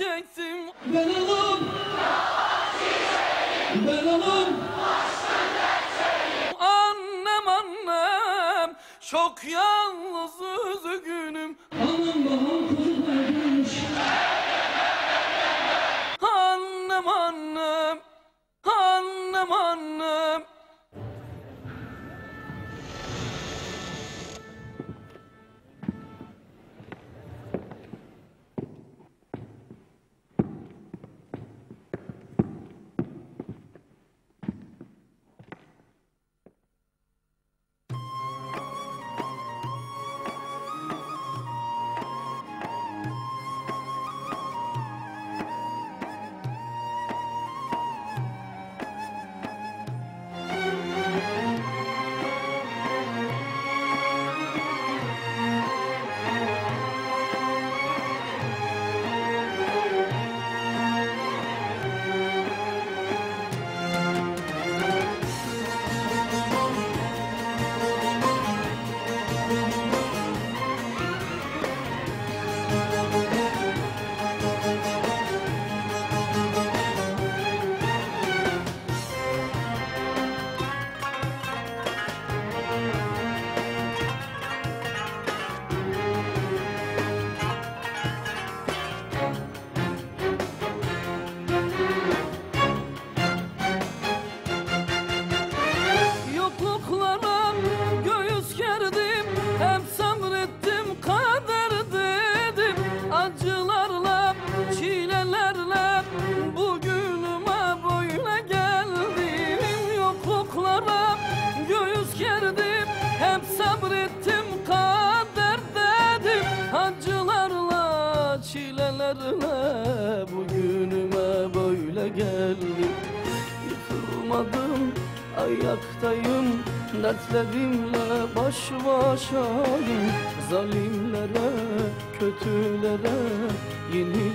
Ben alım. Ben alım. Annem annem çok yalnız üzgünüm Anam babam kuzular dönmüş. Annem annem Annem annem göğüs gerdim Hep sabrettim kader dedim. Acılarla, çilelerle Bugünüme böyle geldim. Yıkılmadım ayaktayım Dertlerimle baş başayım. Zalimlere, kötülere Yenilmedim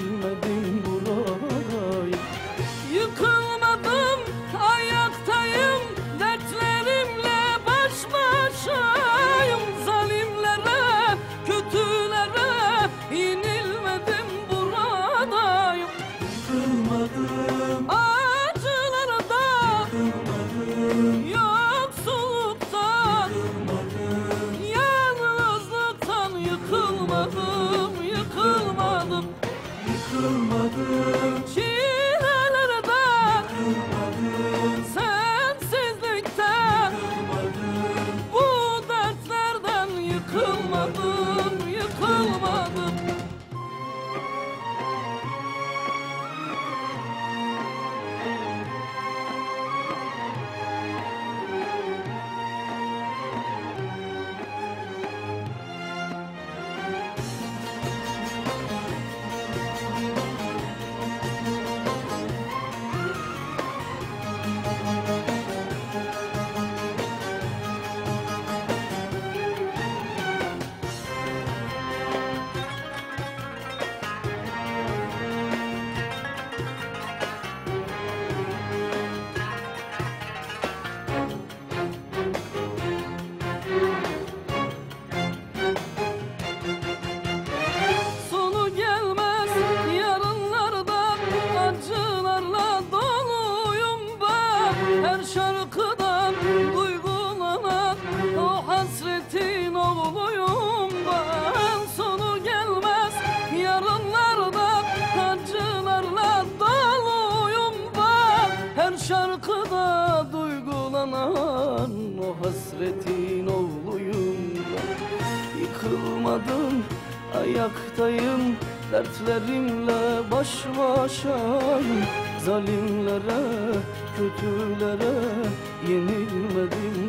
duygulanan o hasretin oğluyum Yıkılmadım ayaktayım. Dertlerimle baş başayım. Zalimlere, kötülere Yenilmedim